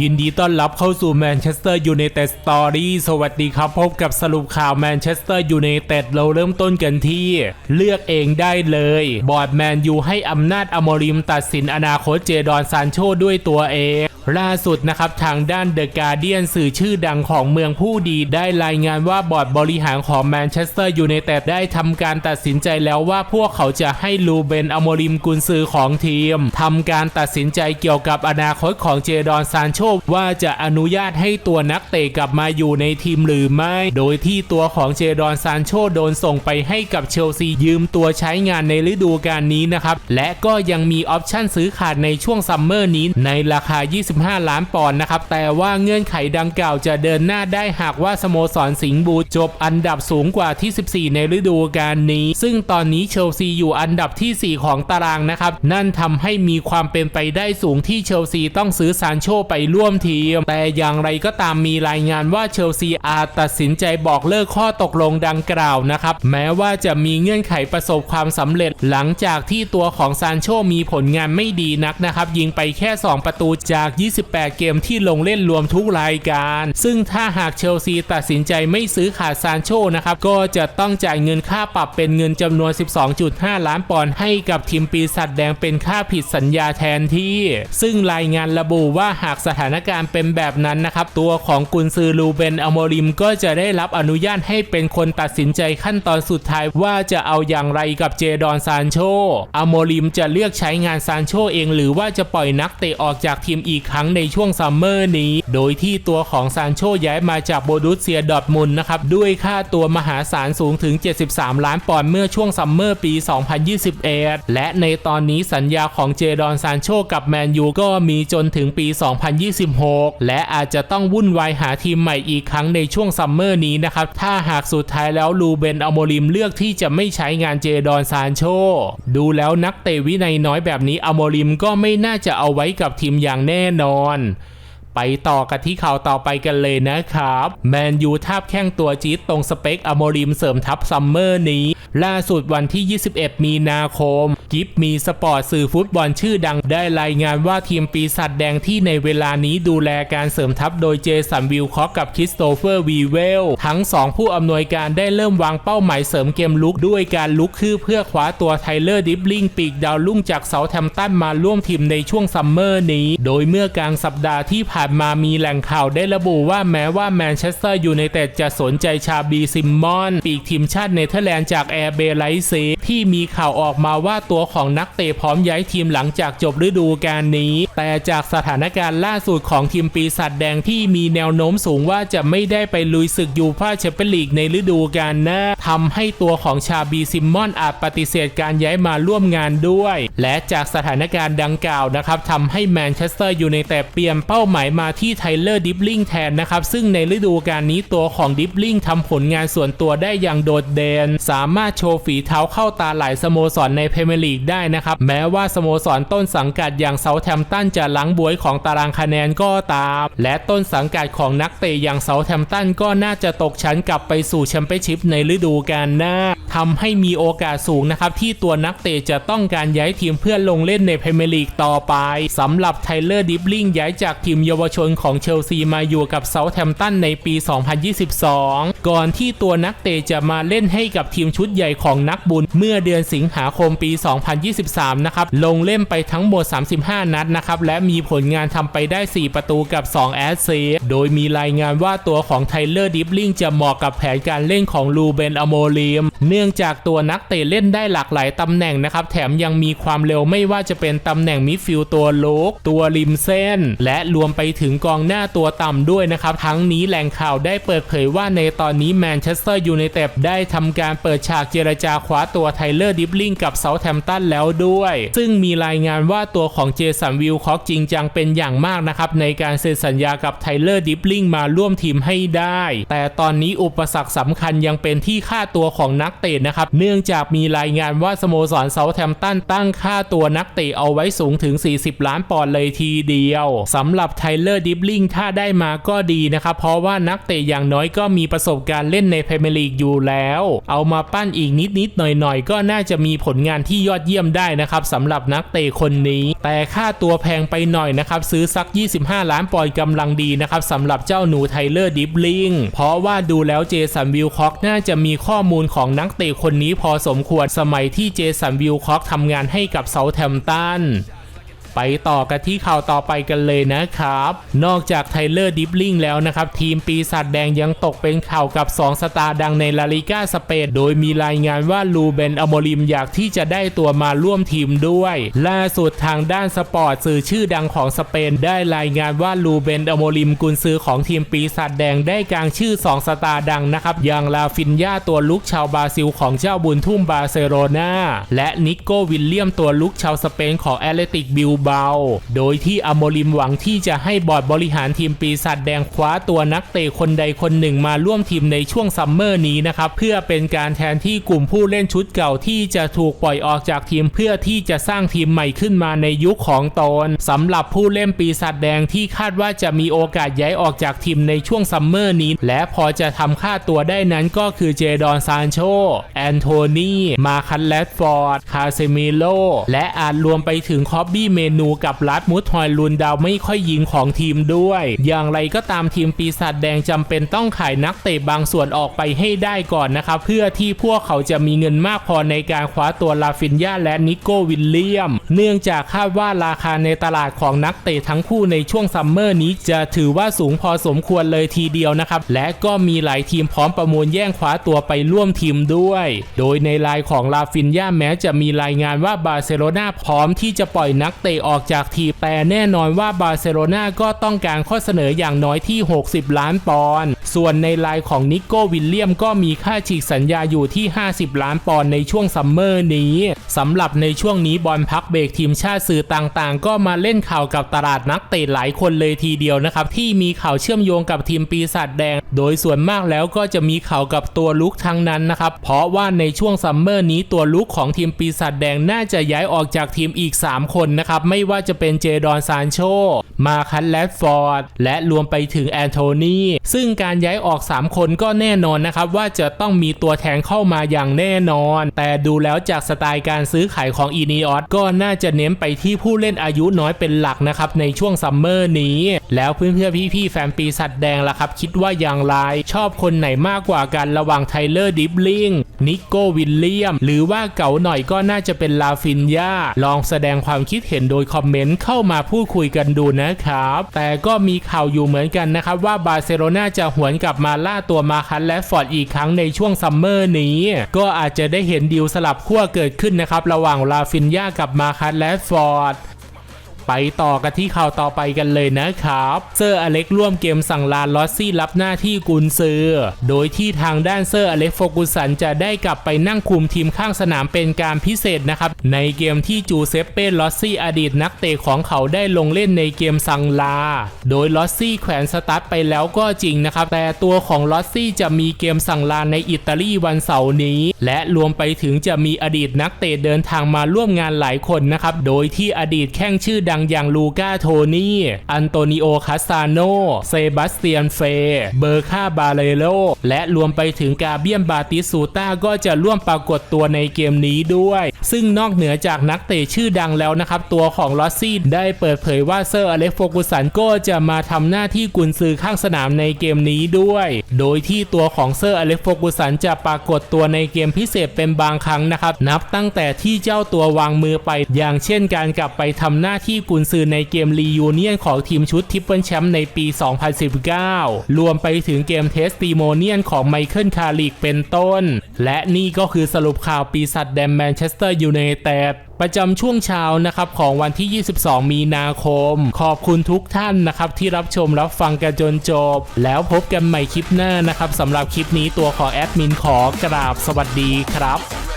ยินดีต้อนรับเข้าสู่แมนเชสเตอร์ยูไนเต็ดสตอรี่สวัสดีครับ พบกับสรุปข่าวแมนเชสเตอร์ยูไนเต็ดเราเริ่มต้นกันที่ เลือกเองได้เลย บอร์ดแมนยูให้อำนาจอโมริมตัดสินอนาคตเจดอนซานโชด้วยตัวเอง ล่าสุดนะครับทางด้านเดอะการเดียนสื่อชื่อดังของเมืองผู้ดีได้รายงานว่าบอร์ดบริหารของแมนเชสเตอร์ยูไนเต็ดได้ทำการตัดสินใจแล้วว่าพวกเขาจะให้ลูเบนอโมริมกุนซือของทีมทำการตัดสินใจเกี่ยวกับอนาคตของเจดอนซานโชว่าจะอนุญาตให้ตัวนักเตะกลับมาอยู่ในทีมหรือไม่ โดยที่ตัวของเจดอนซานโชโดนส่งไปให้กับเชลซียืมตัวใช้งานในฤดูกาลนี้นะครับและก็ยังมีออปชั่นซื้อขาดในช่วงซัมเมอร์นี้ในราคา 20 25ล้านปอนด์นะครับ แต่ว่าเงื่อนไขดังกล่าวจะเดินหน้าได้หากว่าสโมสรสิงห์บูจบอันดับสูงกว่าที่ 14 ในฤดูกาลนี้ ซึ่งตอนนี้เชลซีอยู่อันดับที่ 4 ของตารางนะครับ นั่นทำให้มีความเป็นไปได้สูงที่เชลซีต้องซื้อซานโชไปร่วมทีม แต่อย่างไรก็ตามมีรายงานว่าเชลซีอาจตัดสินใจบอกเลิกข้อตกลงดังกล่าวนะครับ แม้ว่าจะมีเงื่อนไขประสบความสำเร็จ หลังจากที่ตัวของซานโชมีผลงานไม่ดีนักนะครับ ยิงไปแค่ 2 ประตูจาก28 เกมที่ลงเล่นรวมทุกรายการ ซึ่งถ้าหากเชลซีตัดสินใจไม่ซื้อขาดซานโชนะครับ ก็จะต้องจ่ายเงินค่าปรับเป็นเงินจำนวน 12.5 ล้านปอนด์ให้กับทีมปีศาจแดงเป็นค่าผิดสัญญาแทนที่ ซึ่งรายงานระบุว่าหากสถานการณ์เป็นแบบนั้นนะครับ ตัวของกุนซือลูเบนอโมริมก็จะได้รับอนุญาตให้เป็นคนตัดสินใจขั้นตอนสุดท้ายว่าจะเอาอย่างไรกับเจดอนซานโชอโมริมจะเลือกใช้งานซานโชเอง หรือว่าจะปล่อยนักเตะออกจากทีมอีกครั้งในช่วงซัมเมอร์นี้ โดยที่ตัวของซานโชย้ายมาจากโบดุสเซียดอทมุนนะครับ ด้วยค่าตัวมหาศาลสูงถึง 73 ล้านปอนด์เมื่อช่วงซัมเมอร์ปี 2021 และในตอนนี้สัญญาของเจดอนซานโชกับแมนยูก็มีจนถึงปี 2026 และอาจจะต้องวุ่นวายหาทีมใหม่อีกครั้งในช่วงซัมเมอร์นี้นะครับ ถ้าหากสุดท้ายแล้วลูเบนอโมริมเลือกที่จะไม่ใช้งานเจดอนซานโช ดูแล้วนักเตะวินัยน้อยแบบนี้อโมริมก็ไม่น่าจะเอาไว้กับทีมอย่างแน่นอน ไปต่อกันที่ข่าวต่อไปกันเลยนะครับ แมนยูทาบแข้งตัวจี๊ดตรงสเปคอโมริมเสริมทัพซัมเมอร์นี้ ล่าสุดวันที่ 21 มีนาคม กิฟมีสปอร์ตสื่อฟุตบอลชื่อดังได้รายงานว่าทีมปีศาจแดงที่ในเวลานี้ดูแลการเสริมทัพโดยเจสันวิลคอกกับคริสโตเฟอร์วีเวลทั้งสองผู้อำนวยการได้เริ่มวางเป้าหมายเสริมเกมลุกด้วยการลุกคือเพื่อคว้าตัวไทเลอร์ดิบลิงปีกดาวรุ่งจากเซาแทมตันมาร่วมทีมในช่วงซัมเมอร์นี้ โดยเมื่อกลางสัปดาห์ที่ผ่านมามีแหล่งข่าวได้ระบุว่าแม้ว่าแมนเชสเตอร์ยูไนเต็ดจะสนใจชาบีซิมมอน ปีกทีมชาติเนเธอร์แลนด์จากแอร์เบไลซี ที่มีข่าวออกมาว่าตัวของนักเตะพร้อมย้ายทีมหลังจากจบฤดูกาลนี้ แต่จากสถานการณ์ล่าสุดของทีมปีศาจแดงที่มีแนวโน้มสูงว่าจะไม่ได้ไปลุยศึกยูฟ่าแชมเปี้ยนลีกในฤดูกาลหน้าทำให้ตัวของชาบีซิมมอนอาจปฏิเสธการย้ายมาร่วมงานด้วย และจากสถานการณ์ดังกล่าวนะครับทำให้แมนเชสเตอร์ยูไนเต็ดเปลี่ยนเป้าหมายมาที่ไทเลอร์ดิบลิงแทนนะครับ ซึ่งในฤดูกาลนี้ตัวของดิบลิงทำผลงานส่วนตัวได้อย่างโดดเด่นสามารถโชว์ฝีเท้าเข้าตาหลายสโมสรในพรีเมียร์ลีกได้นะครับ แม้ว่าสโมสรต้นสังกัดอย่างเซาแทมตันจะล้างบวยของตารางคะแนนก็ตาม และต้นสังกัดของนักเตะอย่างเซาแทมตันก็น่าจะตกชั้นกลับไปสู่แชมเปี้ยนชิพในฤดูกาลหน้าทำให้มีโอกาสสูงนะครับ ที่ตัวนักเตะจะต้องการย้ายทีมเพื่อลงเล่นในพรีเมียร์ลีกต่อไปสำหรับไทเลอร์ดิบลิงย้ายจากทีมเยาวชนของเชลซีมาอยู่กับเซาแทมตันในปี 2022 ก่อนที่ตัวนักเตะจะมาเล่นให้กับทีมชุดใหญ่ของนักบุญเมื่อเดือนสิงหาคมปี 2023 นะครับ ลงเล่นไปทั้งหมด 35 นัดนะครับ และมีผลงานทำไปได้ 4 ประตูกับ 2 แอสเซสโดยมีรายงานว่าตัวของไทเลอร์ดิบลิงจะเหมาะกับแผนการเล่นของลูเบนอโมลิมเนื่องจากตัวนักเตะเล่นได้หลากหลายตำแหน่งนะครับ แถมยังมีความเร็วไม่ว่าจะเป็นตำแหน่งมิดฟิลด์ตัวโลกตัวริมเส้น และรวมไปถึงกองหน้าตัวต่ำด้วยนะครับ ทั้งนี้แหล่งข่าวได้เปิดเผยว่าในตอนนี้แมนเชสเตอร์ยูไนเต็ดได้ทำการเปิดฉากเจรจาคว้าตัวไทเลอร์ดิบลิงกับเซาแทมป์ตันแล้วด้วย ซึ่งมีรายงานว่าตัวของเจสันวิลคอกจริงจังเป็นอย่างมากนะครับ ในการเซ็นสัญญากับไทเลอร์ดิบลิงมาร่วมทีมให้ได้ แต่ตอนนี้อุปสรรคสำคัญยังเป็นที่ค่าตัวของนักเตะนะครับ เนื่องจากมีรายงานว่าสโมสรเซาแทมป์ตันตั้งค่าตัวนักเตะเอาไว้สูงถึง 40 ล้านปอนด์เลยทีเดียวสำหรับไทเลอร์ดิบลิงถ้าได้มาก็ดีนะครับ เพราะว่านักเตะอย่างน้อยก็มีประสบการณ์เล่นในพรีเมียร์ลีกอยู่แล้ว เอามาปั้นอีกนิดนิดๆหน่อยหน่อยๆก็น่าจะมีผลงานที่ยอดเยี่ยมได้นะครับสำหรับนักเตะคนนี้ แต่ค่าตัวแพงไปหน่อยนะครับซื้อสัก 25 ล้านปอนด์กำลังดีนะครับสำหรับเจ้าหนูไทเลอร์ดิฟลิงเพราะว่าดูแล้วเจสันวิลคอกน่าจะมีข้อมูลของนักเตะคนนี้พอสมควรสมัยที่เจสันวิลคอกทำงานให้กับเซาท์แทมป์ตัน ไปต่อกันที่ข่าวต่อไปกันเลยนะครับ นอกจากไทเลอร์ดิฟลิงแล้วนะครับ ทีมปีศาจแดงยังตกเป็นข่าวกับ 2 สตาร์ดังในลาลิก้าสเปนโดยมีรายงานว่าลูเบนอโมริมอยากที่จะได้ตัวมาร่วมทีมด้วย ล่าสุดทางด้านสปอร์ตสื่อชื่อดังของสเปน ได้รายงานว่าลูเบนอโมริมกุนซือของทีมปีศาจแดงได้กางชื่อ 2 สตาร์ดังนะครับอย่างลาฟินยาตัวลุกชาวบราซิลของเจ้าบุญทุ่มบาร์เซโลนาและนิโกวิลเลียมตัวลุกชาวสเปนของแอตเลติกบิลเบา โดยที่อโมริมหวังที่จะให้บอร์ดบริหารทีมปีศาจแดงคว้าตัวนักเตะคนใดคนหนึ่งมาร่วมทีมในช่วงซัมเมอร์นี้นะครับเพื่อเป็นการแทนที่กลุ่มผู้เล่นชุดเก่าที่จะถูกปล่อยออกจากทีมเพื่อที่จะสร้างทีมใหม่ขึ้นมาในยุคของตนสำหรับผู้เล่นปีศาจแดงที่คาดว่าจะมีโอกาสย้ายออกจากทีมในช่วงซัมเมอร์นี้ และพอจะทำค่าตัวได้นั้นก็คือเจดอนซานโช แอนโทนี มาคันแลดฟอร์ด คาเซมิโล และอาจรวมไปถึงคอบบี้เมนูกับลัดมูทอยลุนดาวไม่ค่อยยิงของทีมด้วย อย่างไรก็ตามทีมปีศาจแดงจำเป็นต้องขายนักเตะบางส่วนออกไปให้ได้ก่อนนะครับ เพื่อที่พวกเขาจะมีเงินมากพอในการคว้าตัวลาฟินยาและนิโกวิลเลียม เนื่องจากคาดว่าราคาในตลาดของนักเตะทั้งคู่ในช่วงซัมเมอร์นี้จะถือว่าสูงพอสมควรเลยทีเดียวนะครับ และก็มีหลายทีมพร้อมประมูลแย่งคว้าตัวไปร่วมทีมด้วย โดยในรายของลาฟินยาแม้จะมีรายงานว่าบาร์เซโลนาพร้อมที่จะปล่อยนักเตะออกจากทีมแต่แน่นอนว่าบาร์เซโลนาก็ต้องการข้อเสนออย่างน้อยที่ 60 ล้านปอนด์ส่วนในรายของนิโก้วิลเลียมก็มีค่าฉีกสัญญาอยู่ที่ 50 ล้านปอนด์ในช่วงซัมเมอร์นี้สำหรับในช่วงนี้บอลพักเบรกทีมชาติสื่อต่างๆ ก็มาเล่นข่าวกับตลาดนักเตะหลายคนเลยทีเดียวนะครับ ที่มีข่าวเชื่อมโยงกับทีมปีศาจแดง โดยส่วนมากแล้วก็จะมีข่าวกับตัวลุกทั้งนั้นนะครับ เพราะว่าในช่วงซัมเมอร์นี้ตัวลุกของทีมปีศาจแดงน่าจะย้ายออกจากทีมอีก 3 คนนะครับ ไม่ว่าจะเป็นเจดอนซานโช มาคันแลดฟอร์ด และรวมไปถึงแอนโทนีซึ่งการย้ายออก 3 คนก็แน่นอนนะครับ ว่าจะต้องมีตัวแทนเข้ามาอย่างแน่นอน แต่ดูแล้วจากสไตล์การซื้อขายของอีนีออสก็น่าจะเน้นไปที่ผู้เล่นอายุน้อยเป็นหลักนะครับ ในช่วงซัมเมอร์นี้ แล้วเพื่อนๆพี่ๆแฟนปีศาจแดงล่ะครับ คิดว่าอย่างไร ชอบคนไหนมากกว่ากันระหว่างไทเลอร์ดิฟลิงนิโกวิลเลียม หรือว่าเก๋าหน่อยก็น่าจะเป็นลาฟินยาลองแสดงความคิดเห็นโดยคอมเมนต์เข้ามาพูดคุยกันดูนะครับ แต่ก็มีข่าวอยู่เหมือนกันนะครับ ว่าบาร์เซโลนาจะหวนกลับมาล่าตัวมาคันและฟอร์ดอีกครั้งในช่วงซัมเมอร์นี้ ก็อาจจะได้เห็นดีลสลับขั้วเกิดขึ้นนะครับ ระหว่างลาฟินยากับมาคันและฟอร์ด ไปต่อกันที่ข่าวต่อไปกันเลยนะครับ เซอร์อเล็กร่วมเกมสั่งลาลอสซี่รับหน้าที่กุนซือ โดยที่ทางด้านเซอร์อเล็กโฟกุสันจะได้กลับไปนั่งคุมทีมข้างสนามเป็นการพิเศษนะครับ ในเกมที่จูเซปเป้ลอสซี่อดีตนักเตะของเขาได้ลงเล่นในเกมสั่งลา โดยลอสซี่แขวนสตาร์ทไปแล้วก็จริงนะครับ แต่ตัวของลอสซี่จะมีเกมสั่งลาในอิตาลีวันเสาร์นี้ และรวมไปถึงจะมีอดีตนักเตะเดินทางมาร่วมงานหลายคนนะครับ โดยที่อดีตแข้งชื่อดังอย่างลูกาโทนี่ อันโตนิโอคาสตาโน เซบาสเตียนเฟ เบอร์คาบาเลโล และรวมไปถึงกาเบียมบาติสูต้าก็จะร่วมปรากฏตัวในเกมนี้ด้วย ซึ่งนอกเหนือจากนักเตะชื่อดังแล้วนะครับ ตัวของลอสซี่ได้เปิดเผยว่าเซอร์อเล็กโฟกุสันก็จะมาทำหน้าที่กุนซือข้างสนามในเกมนี้ด้วย โดยที่ตัวของเซอร์อเล็กโฟกุสันจะปรากฏตัวในเกมพิเศษเป็นบางครั้งนะครับ นับตั้งแต่ที่เจ้าตัววางมือไป อย่างเช่นการกลับไปทำหน้าที่กุนซือในเกมรียูเนียนของทีมชุดทิปเปิลแชมป์ในปี 2019 รวมไปถึงเกมเทสติโมเนียนของไมเคิลคาริกเป็นต้น และนี่ก็คือสรุปข่าวปีศาจแดมแมนเชสเตอร์ยูไนเต็ดประจำช่วงเช้านะครับของวันที่ 22 มีนาคม ขอบคุณทุกท่านนะครับที่รับชมรับฟังกันจนจบ แล้วพบกันใหม่คลิปหน้านะครับสำหรับคลิปนี้ตัวขอแอดมินขอกราบสวัสดีครับ